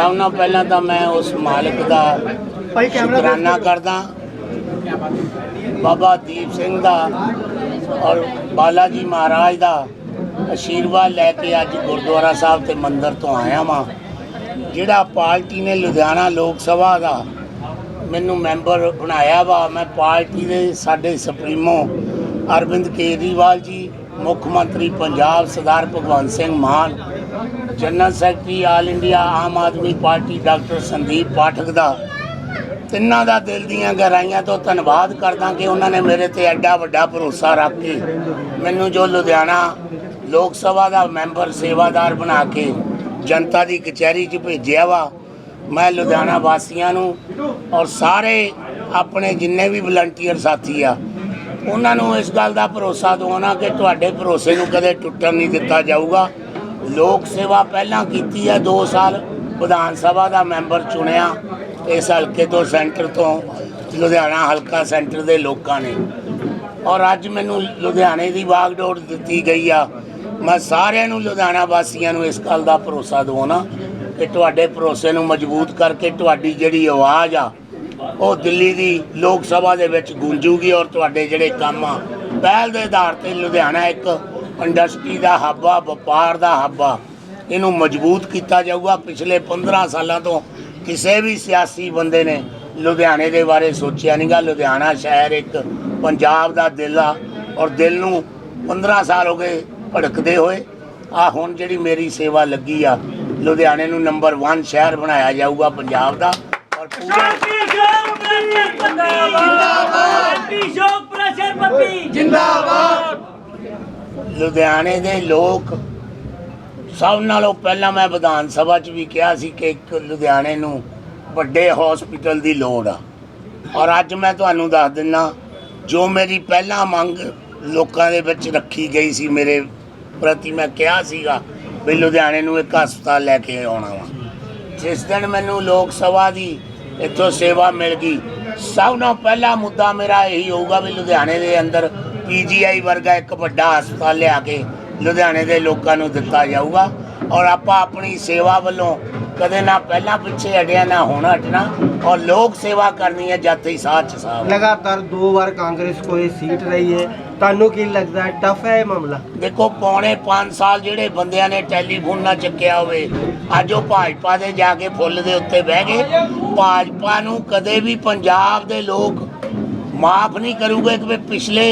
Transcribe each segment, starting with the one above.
ਸਭ ਨਾਲੋਂ ਪਹਿਲਾਂ ਤਾਂ ਮੈਂ ਉਸ ਮਾਲਕ ਦਾ ਸ਼ੁਕਰਾਨਾ ਕਰਦਾ। ਬਾਬਾ ਦੀਪ ਸਿੰਘ ਦਾ ਔਰ ਬਾਲਾ ਜੀ ਮਹਾਰਾਜ ਦਾ ਆਸ਼ੀਰਵਾਦ ਲੈ ਕੇ ਅੱਜ ਗੁਰਦੁਆਰਾ ਸਾਹਿਬ ਤੇ ਮੰਦਿਰ ਤੋਂ ਆਇਆ ਵਾਂ। ਜਿਹੜਾ ਪਾਰਟੀ ਨੇ ਲੁਧਿਆਣਾ ਲੋਕ ਸਭਾ ਦਾ ਮੈਨੂੰ ਮੈਂਬਰ ਬਣਾਇਆ ਵਾ ਮੈਂ ਪਾਰਟੀ ਦੇ ਸਾਡੇ ਸੁਪਰੀਮੋ ਅਰਵਿੰਦ ਕੇਜਰੀਵਾਲ ਜੀ ਮੁੱਖ ਮੰਤਰੀ Punjab Sardar Bhagwant Singh Mann general secretary, all India, Aam Aadmi party, doctor Sandeep Pathak ਦਾ ਤਿੰਨਾਂ ਦਾ ਦਿਲ ਦੀਆਂ ਗਹਿਰਾਈਆਂ ਤੋਂ ਧੰਨਵਾਦ ਕਰਦਾ ਕਿ ਉਹਨਾਂ ਨੇ ਮੇਰੇ ਤੇ ਐਡਾ ਵੱਡਾ ਭਰੋਸਾ ਰੱਖ ਕੇ ਮੈਨੂੰ ਜੋ ਲੁਧਿਆਣਾ ਲੋਕ ਸਭਾ ਦਾ ਮੈਂਬਰ, ਸੇਵਾਦਾਰ ਬਣਾ ਕੇ ਜਨਤਾ ਦੀ ਕਚਹਿਰੀ 'ਚ ਭੇਜਿਆ ਵਾ, ਮੈਂ ਲੁਧਿਆਣਾ ਵਾਸੀਆਂ ਨੂੰ ਔਰ ਸਾਰੇ ਆਪਣੇ ਜਿੰਨੇ ਵੀ ਵਲੰਟੀਅਰ ਸਾਥੀ ਆ, ਉਹਨਾਂ ਨੂੰ ਇਸ ਗੱਲ ਦਾ ਭਰੋਸਾ ਦਿਵਾਉਣਾ ਕਿ ਤੁਹਾਡੇ ਭਰੋਸੇ ਨੂੰ ਕਦੇ ਟੁੱਟਣ ਨਹੀਂ ਦਿੱਤਾ ਜਾਊਗਾ। ਲੋਕ ਸੇਵਾ ਪਹਿਲਾਂ ਕੀਤੀ ਹੈ 2 ਸਾਲ ਵਿਧਾਨ ਸਭਾ ਦਾ ਮੈਂਬਰ ਚੁਣਿਆ, ਇਸ ਹਲਕੇ ਤੋਂ ਸੈਂਟਰ ਤੋਂ, ਲੁਧਿਆਣਾ ਹਲਕਾ ਸੈਂਟਰ ਦੇ ਲੋਕਾਂ ਨੇ। ਔਰ ਅੱਜ ਮੈਨੂੰ ਲੁਧਿਆਣੇ ਦੀ ਬਾਗਡੋਰ ਦਿੱਤੀ ਗਈ ਆ। ਮੈਂ ਸਾਰਿਆਂ ਨੂੰ ਲੁਧਿਆਣਾ ਵਾਸੀਆਂ ਨੂੰ ਇਸ ਗੱਲ ਦਾ ਭਰੋਸਾ ਦਵਾਉਣਾ ਕਿ ਤੁਹਾਡੇ ਭਰੋਸੇ ਨੂੰ ਮਜ਼ਬੂਤ ਕਰਕੇ ਤੁਹਾਡੀ ਜਿਹੜੀ ਆਵਾਜ਼ ਆ, ਉਹ ਦਿੱਲੀ ਦੀ ਲੋਕ ਸਭਾ ਦੇ ਵਿੱਚ ਗੂੰਜੂਗੀ ਔਰ ਤੁਹਾਡੇ ਜਿਹੜੇ ਕੰਮ ਆ, ਪਹਿਲ ਦੇ ਆਧਾਰ ਤੇ ਲੁਧਿਆਣਾ ਇੱਕ ਇੰਡਸਟਰੀ ਦਾ ਹੱਬ ਆ ਵਪਾਰ ਦਾ ਹੱਬ ਆ ਇਹਨੂੰ ਮਜ਼ਬੂਤ ਕੀਤਾ ਜਾਊਗਾ। ਪਿਛਲੇ 15 ਸਾਲਾਂ ਤੋਂ ਕਿਸੇ ਵੀ ਸਿਆਸੀ ਬੰਦੇ ਨੇ ਲੁਧਿਆਣੇ ਦੇ ਬਾਰੇ ਸੋਚਿਆ ਨਹੀਂਗਾ ਲੁਧਿਆਣਾ ਸ਼ਹਿਰ ਇੱਕ ਪੰਜਾਬ ਦਾ ਦਿਲ ਆ ਔਰ ਦਿਲ ਨੂੰ 15 ਸਾਲ ਹੋ ਗਏ ਭੜਕਦੇ ਹੋਏ। ਆ ਹੁਣ ਜਿਹੜੀ ਮੇਰੀ ਸੇਵਾ ਲੱਗੀ ਆ ਲੁਧਿਆਣੇ ਨੂੰ ਨੰਬਰ 1 ਸ਼ਹਿਰ ਬਣਾਇਆ ਜਾਊਗਾ ਪੰਜਾਬ ਦਾ। ਔਰ ਪੂਰੇ ਜਿੰਦਾਬਾਦ ਸ਼ਾਂਤੀ ਸ਼ੋਕ ਪ੍ਰੈਸ਼ਰ ਪੱਪੀ ਲੁਧਿਆਣੇ ਦੇ ਲੋਕ ਸਭ ਨਾਲੋਂ ਪਹਿਲਾਂ ਮੈਂ ਵਿਧਾਨ ਸਭਾ 'ਚ ਵੀ ਕਿਹਾ ਸੀ ਕਿ ਇੱਕ ਲੁਧਿਆਣੇ ਨੂੰ ਵੱਡੇ ਹਸਪੀਟਲ ਦੀ ਲੋੜ ਆ। ਔਰ ਅੱਜ ਮੈਂ ਤੁਹਾਨੂੰ ਦੱਸ ਦਿੰਨਾ, ਜੋ ਮੇਰੀ ਪਹਿਲਾਂ ਮੰਗ ਲੋਕਾਂ ਦੇ ਵਿੱਚ ਰੱਖੀ ਗਈ ਸੀ ਮੇਰੇ ਪ੍ਰਤੀ, ਮੈਂ ਕਿਹਾ ਸੀਗਾ ਵੀ ਲੁਧਿਆਣੇ ਨੂੰ ਇੱਕ ਹਸਪਤਾਲ ਲੈ ਕੇ ਆਉਣਾ ਵਾ। ਜਿਸ ਦਿਨ ਮੈਨੂੰ ਲੋਕ ਸਭਾ ਦੀ ਇੱਥੋਂ ਸੇਵਾ ਮਿਲ ਗਈ, ਸਭ ਤੋਂ ਪਹਿਲਾ ਮੁੱਦਾ ਮੇਰਾ ਇਹੀ ਹੋਊਗਾ ਵੀ ਲੁਧਿਆਣੇ ਦੇ ਅੰਦਰ ਪੀਜੀਆਈ ਵਰਗਾ ਇੱਕ ਵੱਡਾ ਹਸਪਤਾਲ ਲਿਆ ਕੇ ਲੁਧਿਆਣੇ ਦੇ ਲੋਕਾਂ ਨੂੰ ਦਿੱਤਾ ਜਾਊਗਾ ਔਰ ਆਪਾਂ ਆਪਣੀ ਸੇਵਾ ਵੱਲੋਂ ਕਦੇ ਨਾ ਪਹਿਲਾਂ ਪਿੱਛੇ ਹਟਿਆ ਨਾ ਹੁਣ ਹਟਣਾ ਔਰ ਲੋਕ ਸੇਵਾ ਕਰਨੀ ਹੈ ਜਦ ਤੱਕ ਸਾਥ ਚ ਸਾਥ ਲਗਾਤਾਰ ਦੋ ਵਾਰ ਕਾਂਗਰਸ ਕੋਲ ਇਹ ਸੀਟ ਰਹੀ ਹੈ। ਤੁਹਾਨੂੰ ਕੀ ਲੱਗਦਾ ਹੈ? ਟਫ ਹੈ ਇਹ ਮਾਮਲਾ? ਦੇਖੋ ਪੌਣੇ 5 ਸਾਲ ਜਿਹੜੇ ਬੰਦਿਆਂ ਨੇ ਟੈਲੀਫੋਨ ਨਾ ਚੱਕਿਆ ਹੋਵੇ ਅੱਜ ਉਹ ਭਾਜਪਾ ਦੇ ਜਾ ਕੇ ਫੁੱਲ ਦੇ ਉੱਤੇ ਬਹਿ ਗਏ। ਭਾਜਪਾ ਨੂੰ ਕਦੇ ਵੀ ਪੰਜਾਬ ਦੇ ਲੋਕ ਮਾਫ ਨਹੀਂ ਕਰੂਗੇ ਕਿ ਪਿਛਲੇ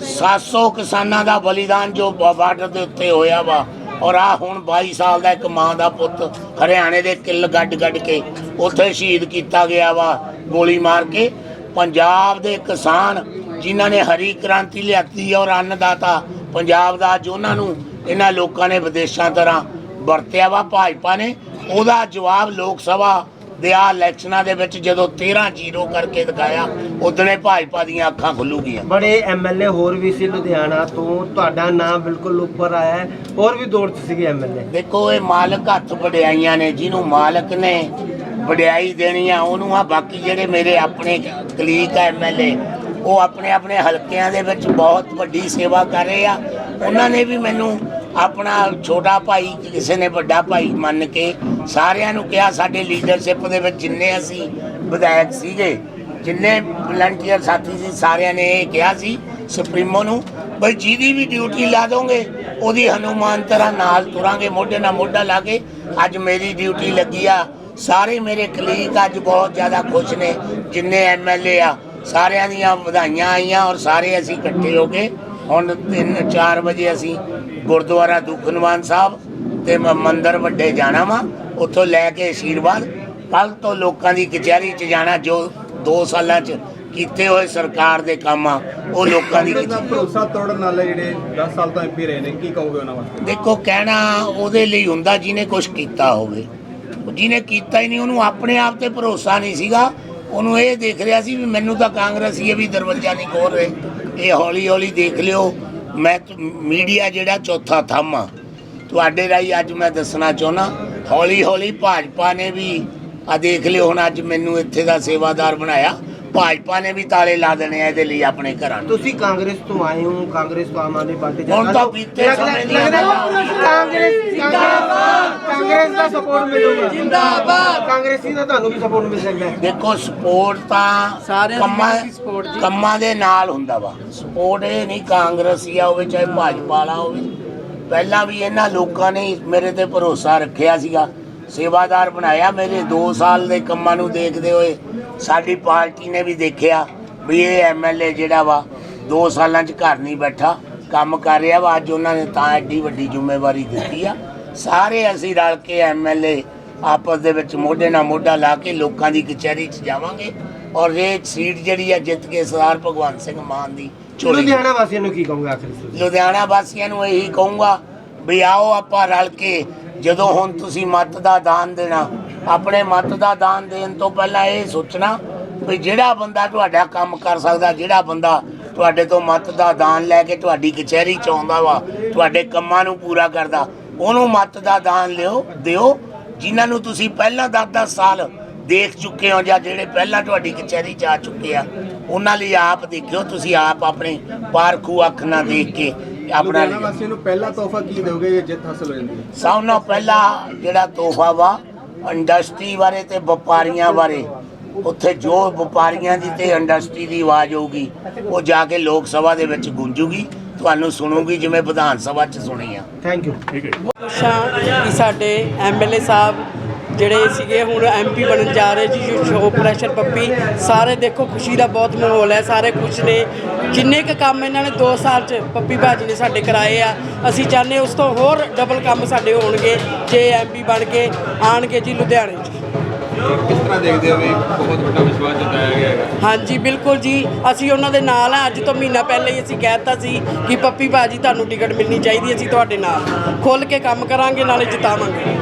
700 ਕਿਸਾਨਾਂ ਦਾ ਬਲੀਦਾਨ ਜੋ ਬਾਰਡਰ ਦੇ ਉੱਤੇ ਹੋਇਆ ਵਾ। ਔਰ ਆ ਹੁਣ 22 ਸਾਲ ਦਾ ਇੱਕ ਮਾਂ ਦਾ ਪੁੱਤ ਹਰਿਆਣੇ ਦੇ ਕਿੱਲ ਗੱਡ ਗੱਡ ਕੇ ਉੱਥੇ ਸ਼ਹੀਦ ਕੀਤਾ ਗਿਆ ਵਾ, ਗੋਲੀ ਮਾਰ ਕੇ। ਪੰਜਾਬ ਦੇ ਕਿਸਾਨ ਜਿਨ੍ਹਾਂ ਨੇ ਹਰੀ ਕ੍ਰਾਂਤੀ ਲਿਆਤੀ ਔਰ ਅੰਨਦਾਤਾ ਪੰਜਾਬ ਦਾ ਅੱਜ ਉਹਨਾਂ ਨੂੰ ਇਹਨਾਂ ਲੋਕਾਂ ਨੇ ਵਿਦੇਸ਼ਾਂ ਤਰ੍ਹਾਂ ਵਰਤਿਆ ਵਾ, ਭਾਜਪਾ ਨੇ। ਉਹਦਾ ਜਵਾਬ ਲੋਕ ਸਭਾ ਦੇ ਆ ਇਲੈਕਸ਼ਨਾਂ ਦੇ ਵਿੱਚ ਜਦੋਂ 13 ਜ਼ੀਰੋ ਕਰਕੇ ਦਿਖਾਇਆ ਉਦਣੇ ਭਾਜਪਾ ਦੀਆਂ ਅੱਖਾਂ ਖੁੱਲੂਗੀਆਂ ਬੜੇ ਐਮਐਲਏ ਹੋਰ ਵੀ ਸੀ ਲੁਧਿਆਣਾ ਤੋਂ ਤੁਹਾਡਾ ਨਾਮ ਬਿਲਕੁਲ ਉੱਪਰ ਆਇਆ ਹੈ। ਹੋਰ ਵੀ ਦੌੜ 'ਚ ਸੀਗੇ ਐਮਐਲਏ ਦੇਖੋ ਇਹ ਮਾਲਕ ਹੱਥ ਵਡਿਆਈਆਂ ਨੇ ਜਿਹਨੂੰ ਮਾਲਕ ਨੇ ਵਡਿਆਈ ਦੇਣੀ ਆ ਉਹਨੂੰ ਆ ਬਾਕੀ ਜਿਹੜੇ ਮੇਰੇ ਆਪਣੇ ਕਲੀਕ ਆ ਐਮਐਲਏ ਉਹ ਆਪਣੇ ਆਪਣੇ ਹਲਕਿਆਂ ਦੇ ਵਿੱਚ ਬਹੁਤ ਵੱਡੀ ਸੇਵਾ ਕਰ ਰਹੇ ਆ। ਉਹਨਾਂ ਨੇ ਵੀ ਮੈਨੂੰ ਆਪਣਾ ਛੋਟਾ ਭਾਈ, ਕਿਸੇ ਨੇ ਵੱਡਾ ਭਾਈ ਮੰਨ ਕੇ ਸਾਰਿਆਂ ਨੂੰ ਕਿਹਾ ਸਾਡੇ ਲੀਡਰਸ਼ਿਪ ਦੇ ਵਿੱਚ ਜਿੰਨੇ ਅਸੀਂ ਵਿਧਾਇਕ ਸੀਗੇ, ਜਿੰਨੇ ਵਲੰਟੀਅਰ ਸਾਥੀ ਸੀ, ਸਾਰਿਆਂ ਨੇ ਇਹ ਕਿਹਾ ਸੀ ਸੁਪਰੀਮੋ ਨੂੰ, ਬਈ ਜਿਹਦੀ ਵੀ ਡਿਊਟੀ ਲਾ ਦੋਗੇ, ਉਹਦੀ ਹਨੂਮਾਨ ਤਰ੍ਹਾਂ ਨਾਲ ਤੁਰਾਂਗੇ, ਮੋਢੇ ਨਾਲ ਮੋਢਾ ਲਾ ਕੇ, ਅੱਜ ਮੇਰੀ ਡਿਊਟੀ ਲੱਗੀ ਆ, ਸਾਰੇ ਮੇਰੇ ਕਲੀਗ ਅੱਜ ਬਹੁਤ ਜ਼ਿਆਦਾ ਖੁਸ਼ ਨੇ, ਜਿੰਨੇ ਐਮਐਲਏ ਆ, ਸਾਰਿਆਂ ਦੀਆਂ ਵਧਾਈਆਂ ਆਈਆਂ ਔਰ ਸਾਰੇ ਅਸੀਂ ਇਕੱਠੇ ਹੋ ਕੇ ਹੁਣ 3-4 ਵਜੇ ਅਸੀਂ ਗੁਰਦੁਆਰਾ ਦੁਖਨਵਾਨ ਸਾਹਿਬ ਤੇ ਮੰਦਿਰ ਵੱਡੇ ਜਾਣਾ ਵਾ ਉੱਥੋਂ ਲੈ ਕੇ ਆਸ਼ੀਰਵਾਦ ਕੱਲ ਤੋਂ ਲੋਕਾਂ ਦੀ ਕਚਹਿਰੀ 'ਚ ਜਾਣਾ ਜੋ 2 ਸਾਲਾਂ 'ਚ ਕੀਤੇ ਹੋਏ ਸਰਕਾਰ ਦੇ ਕੰਮ ਆ ਉਹ ਲੋਕਾਂ ਦੀ ਭਰੋਸਾ ਤੋੜਨ ਵਾਲੇ ਜਿਹੜੇ 10 ਸਾਲ ਤੋਂ ਐਮਪੀ ਰਹੇ ਨੇ ਕੀ ਕਹੋਗੇ ਉਹਨਾਂ ਵਾਸਤੇ? ਦੇਖੋ ਕਹਿਣਾ ਉਹਦੇ ਲਈ ਹੁੰਦਾ ਜਿਹਨੇ ਕੁਝ ਕੀਤਾ ਹੋਵੇ। ਜਿਹਨੇ ਕੀਤਾ ਹੀ ਨਹੀਂ ਉਹਨੂੰ ਆਪਣੇ ਆਪ ਤੇ ਭਰੋਸਾ ਨਹੀਂ ਸੀਗਾ। ਉਹਨੂੰ ਇਹ ਦੇਖ ਰਿਹਾ ਸੀ ਵੀ ਮੈਨੂੰ ਤਾਂ ਕਾਂਗਰਸੀ ਇਹ ਵੀ ਦਰਵਾਜ਼ਾ ਨਹੀਂ ਖੋਲ ਰਹੇ। ਇਹ ਹੌਲੀ ਹੌਲੀ ਦੇਖ ਲਿਓ। ਮੈਂ ਮੀਡੀਆ ਜਿਹੜਾ ਚੌਥਾ ਥੰਮ ਆ। ਤੁਹਾਡੇ ਰਾਹੀਂ ਅੱਜ ਮੈਂ ਦੱਸਣਾ ਚਾਹੁੰਦਾ ਹੌਲੀ ਹੌਲੀ ਭਾਜਪਾ ਨੇ ਵੀ ਆ ਦੇਖ ਲਿਓ, ਹੁਣ ਅੱਜ ਮੈਨੂੰ ਇੱਥੇ ਦਾ ਸੇਵਾਦਾਰ ਬਣਾਇਆ। ਭਾਜਪਾ ਨੇ ਵੀ ਤਾਲੇ ਲਾ ਦੇਣੇ ਆ ਇਹਦੇ ਲਈ ਆਪਣੇ ਘਰਾਂ ਨੂੰ। ਤੁਸੀਂ ਕਾਂਗਰਸ ਤੋਂ ਆਏ ਹੋ ਕਾਂਗਰਸ ਤੋਂ ਆਮ ਆਦਮੀ ਪਾਰਟੀ ਚ ਹੁਣ ਤਾਂ ਬੀਤੇ ਸਮੇਂ ਦੀਆਂ ਲੱਗਦਾ। ਕਾਂਗਰਸ ਜਿੰਦਾਬਾਦ। ਕਾਂਗਰਸ ਦਾ ਸਪੋਰਟ ਮਿਲੂਗਾ। ਜਿੰਦਾਬਾਦ। ਕਾਂਗਰਸੀ ਦਾ ਤੁਹਾਨੂੰ ਵੀ ਸਪੋਰਟ ਮਿਲ ਸਕਦਾ ਹੈ। ਦੇਖੋ ਸਪੋਰਟ ਤਾਂ ਕੰਮਾਂ ਕੰਮਾਂ ਦੇ ਨਾਲ ਹੁੰਦਾ ਵਾ। ਸਪੋਰਟ ਇਹ ਨਹੀਂ ਕਾਂਗਰਸੀ ਆ ਹੋਵੇ ਚਾਹੇ ਭਾਜਪਾ ਵਾਲਾ ਹੋਵੇ। ਪਹਿਲਾਂ ਵੀ ਇਹਨਾਂ ਲੋਕਾਂ ਨੇ ਮੇਰੇ ਤੇ ਭਰੋਸਾ ਰੱਖਿਆ ਸੀਗਾ। ਸੇਵਾਦਾਰ ਬਣਾਇਆ ਮੇਰੇ 2 ਸਾਲ ਦੇ ਕੰਮਾਂ ਨੂੰ ਦੇਖਦੇ ਹੋਏ। ਸਾਡੀ ਪਾਰਟੀ ਨੇ ਵੀ ਦੇਖਿਆ ਵੀ ਇਹ ਐਮਐਲਏ ਜਿਹੜਾ ਵਾ 2 ਸਾਲਾਂ 'ਚ ਘਰ ਨਹੀਂ ਬੈਠਾ ਕੰਮ ਕਰ ਰਿਹਾ ਵਾ। ਅੱਜ ਉਹਨਾਂ ਨੇ ਤਾਂ ਐਡੀ ਵੱਡੀ ਜ਼ਿੰਮੇਵਾਰੀ ਦਿੱਤੀ ਆ। ਸਾਰੇ ਅਸੀਂ ਰਲ ਕੇ ਐਮਐਲਏ ਆਪਸ ਦੇ ਵਿੱਚ ਮੋਢੇ ਨਾਲ ਮੋਢਾ ਲਾ ਕੇ ਲੋਕਾਂ ਦੀ ਕਚਹਿਰੀ 'ਚ ਜਾਵਾਂਗੇ ਔਰ ਇਹ ਸੀਟ ਜਿਹੜੀ ਆ ਜਿੱਤ ਕੇ ਸਰਦਾਰ ਭਗਵੰਤ ਸਿੰਘ ਮਾਨ ਦੀ ਲੁਧਿਆਣਾ ਵਾਸੀਆਂ ਨੂੰ ਕੀ ਕਹੋਗੇ ਆਖਿਰ ਲੁਧਿਆਣਾ ਵਾਸੀਆਂ ਨੂੰ ਇਹੀ ਕਹੂੰਗਾ ਵੀ ਆਓ ਆਪਾਂ ਰਲ ਕੇ ਜਦੋਂ ਹੁਣ ਤੁਸੀਂ ਮਤ ਦਾ ਦਾਨ ਦੇਣਾ, ਆਪਣੇ ਮਤ ਦਾ ਦਾਨ ਦੇਣ ਤੋਂ ਪਹਿਲਾਂ ਇਹ ਸੋਚਣਾ ਵੀ ਜਿਹੜਾ ਬੰਦਾ ਤੁਹਾਡਾ ਕੰਮ ਕਰ ਸਕਦਾ, ਜਿਹੜਾ ਬੰਦਾ ਤੁਹਾਡੇ ਤੋਂ ਮਤ ਦਾ ਦਾਨ ਲੈ ਕੇ ਤੁਹਾਡੀ ਕਚਹਿਰੀ ਚ ਆਉਂਦਾ ਵਾ, ਤੁਹਾਡੇ ਕੰਮਾਂ ਨੂੰ ਪੂਰਾ ਕਰਦਾ, ਉਹਨੂੰ ਮਤ ਦਾ ਦਾਨ ਲਿਓ, ਦਿਓ, ਜਿਨ੍ਹਾਂ ਨੂੰ ਤੁਸੀਂ ਪਹਿਲਾਂ 10-10 ਸਾਲ ਦੇਖ ਚੁੱਕੇ ਹੋ ਜਾਂ ਜਿਹੜੇ ਪਹਿਲਾਂ ਤੁਹਾਡੀ ਕਚਹਿਰੀ ਚ ਆ ਚੁੱਕੇ ਆ, ਉਹਨਾਂ ਲਈ ਆਪ ਦੇਖਿਓ, ਤੁਸੀਂ ਆਪ ਆਪਣੇ ਪਾਰਖੂ ਅੱਖ ਨਾਲ ਦੇਖ ਕੇ ਆਪਣਾ ਲੁਧਿਆਣਾ ਵਾਸੀਆਂ ਨੂੰ ਪਹਿਲਾ ਤੋਹਫਾ ਕੀ ਦਿਓਗੇ ਜੇ ਜਿੱਤ ਹਾਸਲ ਹੋ ਜਾਂਦੀ ਹੈ? ਸਭ ਨਾਲੋਂ ਪਹਿਲਾ ਜਿਹੜਾ ਤੋਹਫਾ ਵਾ ਇੰਡਸਟਰੀ ਬਾਰੇ ਤੇ ਵਪਾਰੀਆਂ ਬਾਰੇ ਉੱਥੇ ਜੋ ਵਪਾਰੀਆਂ ਦੀ ਤੇ ਇੰਡਸਟਰੀ ਦੀ ਆਵਾਜ਼ ਹੋਊਗੀ ਉਹ ਜਾ ਕੇ ਲੋਕ ਸਭਾ ਦੇ ਵਿੱਚ ਗੂੰਜੂਗੀ ਤੁਹਾਨੂੰ ਸੁਣੂਗੀ ਜਿਵੇਂ ਵਿਧਾਨ ਸਭਾ 'ਚ ਸੁਣੀ ਆ। ਥੈਂਕ ਯੂ ਖੁਸ਼ਾਂ ਕਿ ਸਾਡੇ ਐਮਐਲਏ ਸਾਹਿਬ ਜਿਹੜੇ ਸੀਗੇ ਹੁਣ ਐਮਪੀ ਬਣਨ ਜਾ ਰਹੇ ਜੀ ਪ੍ਰੈਸ਼ਰ ਪੱਪੀ ਸਾਰੇ ਦੇਖੋ ਖੁਸ਼ੀ ਦਾ ਬਹੁਤ ਮਾਹੌਲ ਹੈ ਸਾਰੇ ਖੁਸ਼ ਨੇ। ਜਿੰਨੇ ਕ ਕੰਮ ਇਹਨਾਂ ਨੇ 2 ਸਾਲ ਚ ਪੱਪੀ ਭਾਜੀ ਨੇ ਸਾਡੇ ਕਰਾਏ ਆ ਅਸੀਂ ਚਾਹੁੰਦੇ ਉਸ ਤੋਂ ਹੋਰ ਡਬਲ ਕੰਮ ਸਾਡੇ ਹੋਣਗੇ ਜੇ ਐਮਪੀ ਬਣ ਕੇ ਆਣਗੇ ਜੀ ਲੁਧਿਆਣੇ ਚ। ਕਿਸ ਤਰ੍ਹਾਂ ਦੇਖਦੇ ਹੋ ਵੀ ਬਹੁਤ ਵੱਡਾ ਵਿਸ਼ਵਾਸ ਜਤਾਇਆ ਗਿਆ ਹੈ ਹਾਂਜੀ ਬਿਲਕੁਲ ਜੀ। ਅਸੀਂ ਉਹਨਾਂ ਦੇ ਨਾਲ ਆ ਅੱਜ ਤੋਂ ਮਹੀਨਾ ਪਹਿਲੇ ਹੀ ਅਸੀਂ ਕਹਿਤਾ ਸੀ ਕਿ ਪੱਪੀ ਭਾਜੀ ਤੁਹਾਨੂੰ ਟਿਕਟ ਮਿਲਣੀ ਚਾਹੀਦੀ ਅਸੀਂ ਤੁਹਾਡੇ ਨਾਲ ਖੁੱਲ ਕੇ ਕੰਮ ਕਰਾਂਗੇ ਨਾਲੇ ਜਿਤਾਵਾਂਗੇ।